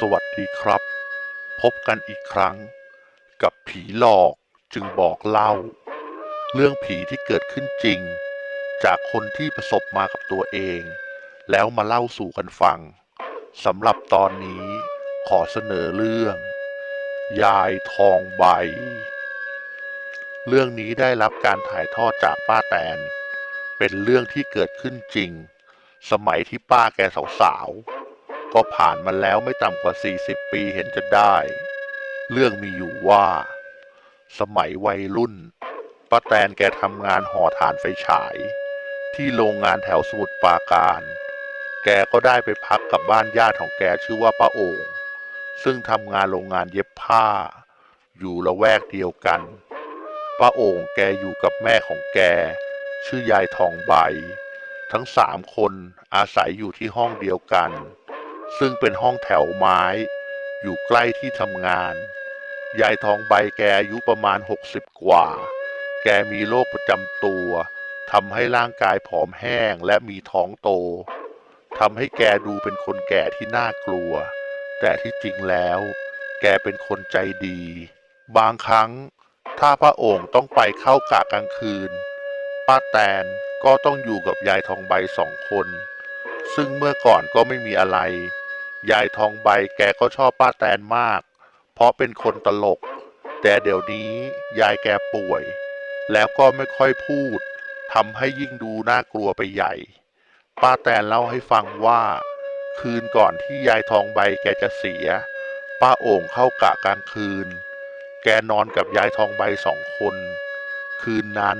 สวัสดีครับ พบกันอีกครั้ง กับผีหลอกจึงบอกเล่า เรื่องผีที่เกิดขึ้นจริง จากคนที่ประสบมากับตัวเอง แล้วมาเล่าสู่กันฟังสำหรับตอนนี้ขอเสนอเรื่อง ยายทองใบ เรื่องนี้ได้รับการถ่ายทอดจากป้าแตน เป็นเรื่องที่เกิดขึ้นจริง สมัยที่ป้าแกสาวๆ ก็ผ่านมาแล้วไม่ต่ำกว่า 40 ปีเห็นจะได้ เรื่องมีอยู่ว่า สมัยวัยรุ่นป้าแตนแกทำงานห่อฐานไฟฉาย ที่โรงงานแถวสมุทรปราการ แกก็ได้ไปพักกับบ้านญาติของแกชื่อว่าป้าโอ่งซึ่งทำงานโรงงานเย็บผ้า อยู่ละแวกเดียวกันป้าโอ่งแกอยู่กับแม่ของแก ชื่อยายทองใบ ทั้งสามคนอาศัยอยู่ที่ห้องเดียวกัน ซึ่งเป็นห้องแถวไม้ อยู่ใกล้ที่ทำงาน ยายทองใบแกอายุประมาณ 60 กว่า แกมีโรคประจำตัวทำให้ร่างกายผอมแห้งและมีท้องโตทำให้แกดูเป็นคนแก่ที่น่ากลัว แต่ที่จริงแล้ว แกเป็นคนใจดี บางครั้ง ถ้าพระองค์ต้องไปเข้ากะกลางคืน ป้าแตนก็ต้องอยู่กับยายทองใบสองคน ซึ่งเมื่อก่อนก็ไม่มีอะไร ยายทองใบแกก็ชอบป้าแตนมาก เพราะเป็นคนตลก แต่เดี๋ยวนี้ยายแกป่วย แล้วก็ไม่ค่อยพูดทำให้ยิ่งดูน่ากลัวไปใหญ่ ป้าแตนเล่าให้ฟังว่า คืนก่อนที่ยายทองใบแกจะเสีย ป้าโอ่งเข้ากะกลางคืน แกนอนกับยายทองใบสองคน คืนนั้น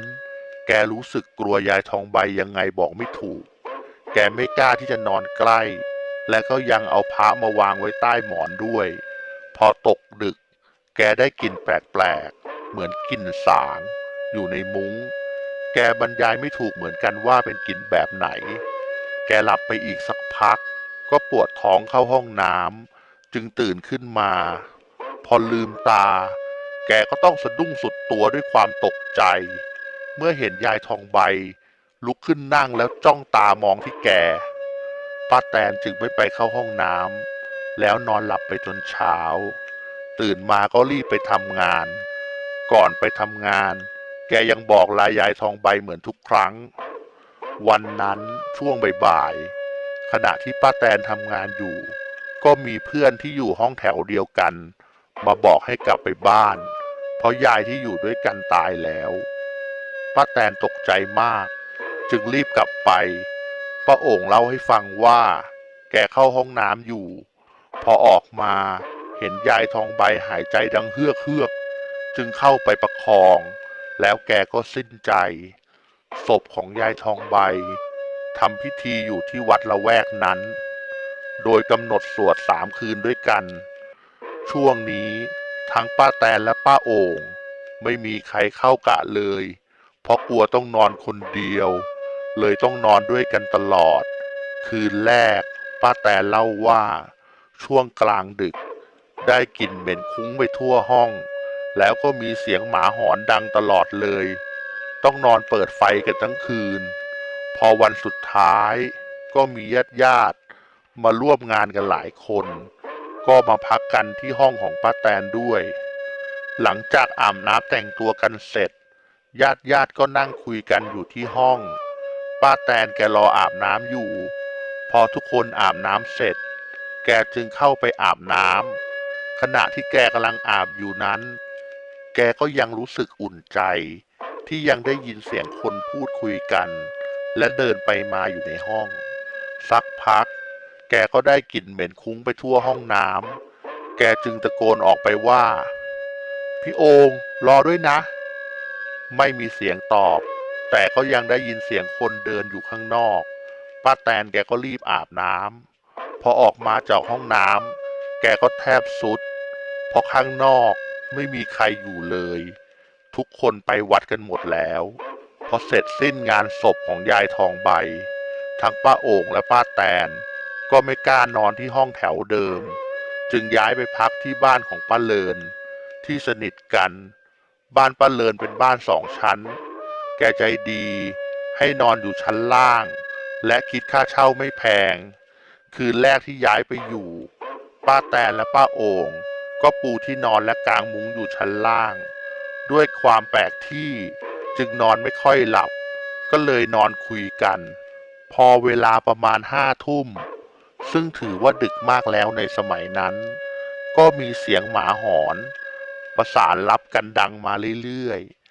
แกรู้สึกกลัวยายทองใบยังไงบอกไม่ถูก แกไม่กล้าที่จะนอนใกล้ และก็ยังเอาพระมาวางไว้ใต้หมอนด้วย พอตกดึก แกได้กลิ่นแปลกๆ เหมือนกลิ่นสาง อยู่ในมุง้ง แกบรรยายไม่ถูกเหมือนกันว่าเป็นกลิ่นแบบไหน แกหลับไปอีกสักพัก ก็ปวดท้องเข้าห้องน้ำจึงตื่นขึ้นมา พอลืมตา แกก็ต้องสะดุ้งสุดตัวด้วยความตกใจ เมื่อเห็นยายทองใบ ลุกขึ้นนั่งแล้วจ้องตามองที่แก ป้าแตนจึงไม่ไปเข้าห้องน้ำแล้วนอนหลับไปจนเช้า ตื่นมาก็รีบไปทำงาน ก่อนไปทำงาน แกยังบอกลายยายทองใบเหมือนทุกครั้ง วันนั้นช่วงบ่ายๆขณะที่ป้าแตนทำงานอยู่ ก็มีเพื่อนที่อยู่ห้องแถวเดียวกัน มาบอกให้กลับไปบ้าน เพราะยายที่อยู่ด้วยกันตายแล้วป้าแตนตกใจมาก จึงรีบกลับไปป้าโอ่งเล่าให้ฟังว่า แกเข้าห้องน้ำอยู่ พอออกมาเห็นยายทองใบหายใจดังเฮือกเฮือก จึงเข้าไปประคอง แล้วแกก็สิ้นใจ ศพของยายทองใบทำพิธีอยู่ที่วัดละแวกนั้น โดยกำหนดสวดสามคืนด้วยกัน ช่วงนี้ทั้งป้าแตนและป้าโอ่งไม่มีใครเข้ากะเลย เพราะกลัวต้องนอนคนเดียว เลยต้องนอนด้วยกันตลอด คืนแรก ป้าแตนเล่าว่า ช่วงกลางดึก ได้กลิ่นเหม็นคุ้งไปทั่วห้อง แล้วก็มีเสียงหมาหอนดังตลอดเลย ต้องนอนเปิดไฟกันทั้งคืน พอวันสุดท้าย ก็มีญาติญาติมาร่วมงานกันหลายคน ก็มาพักกันที่ห้องของป้าแตนด้วย หลังจากอาบน้ำแต่งตัวกันเสร็จ ญาติญาติก็นั่งคุยกันอยู่ที่ห้อง ป้าแตนแกรออาบน้ำอยู่ พอทุกคนอาบน้ำเสร็จ แกจึงเข้าไปอาบน้ำขณะที่แกกำลังอาบอยู่นั้น แกก็ยังรู้สึกอุ่นใจ ที่ยังได้ยินเสียงคนพูดคุยกัน และเดินไปมาอยู่ในห้อง สักพัก แกก็ได้กลิ่นเหม็นคุ้งไปทั่วห้องน้ำแกจึงตะโกนออกไปว่า พี่โองรอด้วยนะ ไม่มีเสียงตอบ แต่ก็ยังได้ยินเสียงคนเดินอยู่ข้างนอก ป้าแตนแกก็รีบอาบน้ำพอออกมาจากห้องน้ำแกก็แทบสุด เพราะข้างนอกไม่มีใครอยู่เลย ทุกคนไปวัดกันหมดแล้ว พอเสร็จสิ้นงานศพของยายทองใบ ทั้งป้าโอ่งและป้าแตน ก็ไม่กล้านอนที่ห้องแถวเดิม จึงย้ายไปพักที่บ้านของป้าเลิน ที่สนิทกัน บ้านป้าเลินเป็นบ้านสองชั้น แกใจดี ให้นอนอยู่ชั้นล่าง และคิดค่าเช่าไม่แพง คืนแรกที่ย้ายไปอยู่ ป้าแตนและป้าโอ่งก็ปูที่นอนและกางมุ้งอยู่ชั้นล่าง ด้วยความแปลกที่จึงนอนไม่ค่อยหลับ ก็เลยนอนคุยกัน พอเวลาประมาณห้าทุ่ม ซึ่งถือว่าดึกมากแล้วในสมัยนั้น ก็มีเสียงหมาหอน ประสานรับกันดังมาเรื่อยๆ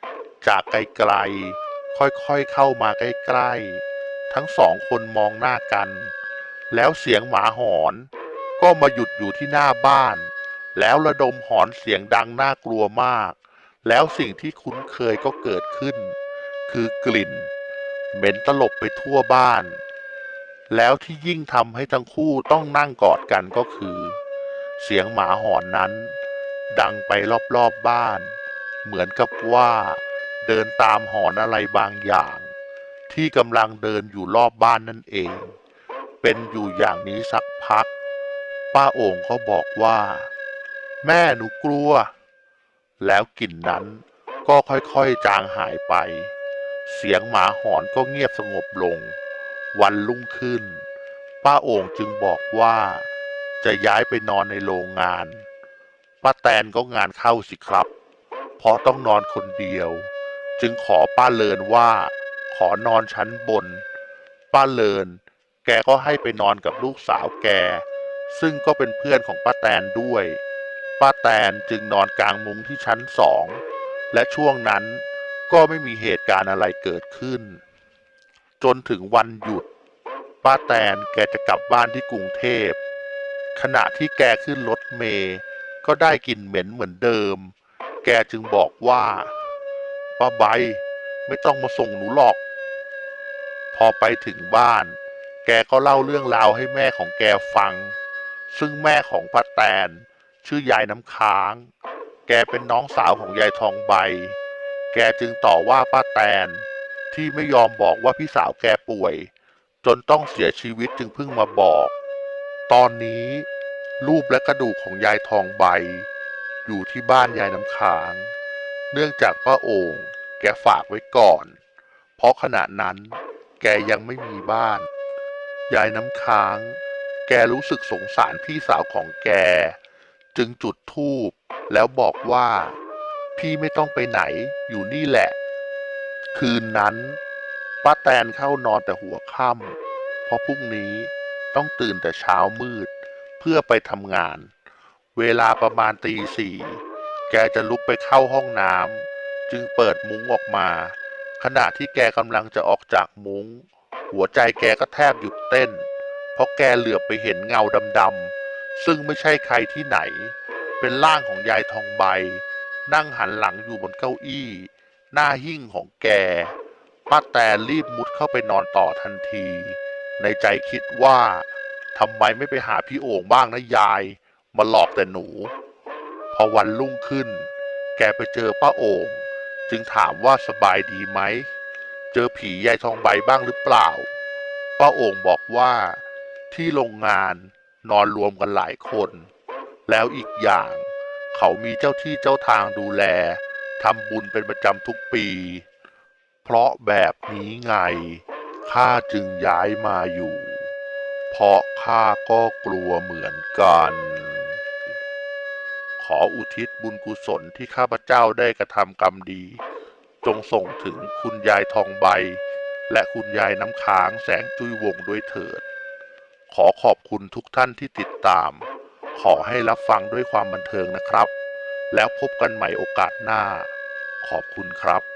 จากไกลๆ ค่อยๆเข้ามาใกล้ๆ ทั้งสองคนมองหน้ากัน แล้วเสียงหมาหอน ก็มาหยุดอยู่ที่หน้าบ้าน แล้วระดมหอนเสียงดังน่ากลัวมาก แล้วสิ่งที่คุ้นเคยก็เกิดขึ้น คือกลิ่น เหม็นตลบไปทั่วบ้าน แล้วที่ยิ่งทำให้ทั้งคู่ต้องนั่งกอดกันก็คือ เสียงหมาหอนนั้น ดังไปรอบๆบบ้าน เหมือนกับว่า เดินตามหอนอะไรบางอย่าง ที่กำลังเดินอยู่รอบบ้านนั่นเอง เป็นอยู่อย่างนี้สักพัก ป้าโอ่งก็บอกว่า แม่หนูกลัว แล้วกลิ่นนั้นก็ค่อยๆจางหายไป เสียงหมาหอนก็เงียบสงบลง วันรุ่งขึ้น ป้าโอ่งจึงบอกว่า จะย้ายไปนอนในโรงงานป้าแตนก็งานเข้าสิครับ เพราะต้องนอนคนเดียว จึงขอป้าเลินว่า ขอนอนชั้นบน ป้าเลิน แกก็ให้ไปนอนกับลูกสาวแก ซึ่งก็เป็นเพื่อนของป้าแตนด้วย ป้าแตนจึงนอนกลางมุ้งที่ชั้นสอง และช่วงนั้นก็ไม่มีเหตุการณ์อะไรเกิดขึ้น จนถึงวันหยุด ป้าแตนแกจะกลับบ้านที่กรุงเทพ ขณะที่แกขึ้นรถเมย์ก็ได้กลิ่นเหม็นเหมือนเดิม แกจึงบอกว่า ป้าใบ ไม่ต้องมาส่งหนูหรอก พอไปถึงบ้าน แกก็เล่าเรื่องราวให้แม่ของแกฟัง ซึ่งแม่ของป้าแตน ชื่อยายน้ำค้าง แกเป็นน้องสาวของยายทองใบ แกจึงต่อว่าป้าแตน ที่ไม่ยอมบอกว่าพี่สาวแกป่วย จนต้องเสียชีวิตจึงเพิ่งมาบอก ตอนนี้รูปและกระดูกของยายทองใบ อยู่ที่บ้านยายน้ำค้าง เนื่องจากป้าโอ่งแกฝากไว้ก่อน เพราะขณะนั้นแกยังไม่มีบ้าน ยายน้ำค้าง แกรู้สึกสงสารพี่สาวของแก จึงจุดธูปแล้วบอกว่า พี่ไม่ต้องไปไหนอยู่นี่แหละ คืนนั้นป้าแตนเข้านอนแต่หัวค่ำเพราะพรุ่งนี้ต้องตื่นแต่เช้ามืดเพื่อไปทำงาน เวลาประมาณตีสี่ แกจะลุกไปเข้าห้องน้ำจึงเปิดมุ้งออกมา ขณะที่แกกำลังจะออกจากมุ้ง หัวใจแกก็แทบหยุดเต้น เพราะแกเหลือบไปเห็นเงาดำๆซึ่งไม่ใช่ใครที่ไหน เป็นร่างของยายทองใบ นั่งหันหลังอยู่บนเก้าอี้ หน้าหิ้งของแกป้าแตนรีบมุดเข้าไปนอนต่อทันที ในใจคิดว่าทำไมไม่ไปหาพี่โอ่งบ้างนะยาย มาหลอกแต่หนู พอวันรุ่งขึ้น แกไปเจอป้าโอ่งจึงถามว่าสบายดีไหม เจอผียายทองใบบ้างหรือเปล่า ป้าโอ่งบอกว่าที่โรงงานนอนรวมกันหลายคน แล้วอีกอย่าง เขามีเจ้าที่เจ้าทางดูแลทำบุญเป็นประจำทุกปี เพราะแบบนี้ไงข้าจึงย้ายมาอยู่ เพราะข้าก็กลัวเหมือนกัน ขออุทิศบุญกุศลที่ข้าพเจ้าได้กระทำกรรมดี จงส่งถึงคุณยายทองใบ และคุณยายน้ำค้างแสงจุยวงด้วยเถิด ขอขอบคุณทุกท่านที่ติดตาม ขอให้รับฟังด้วยความบันเทิงนะครับ แล้วพบกันใหม่โอกาสหน้า ขอบคุณครับ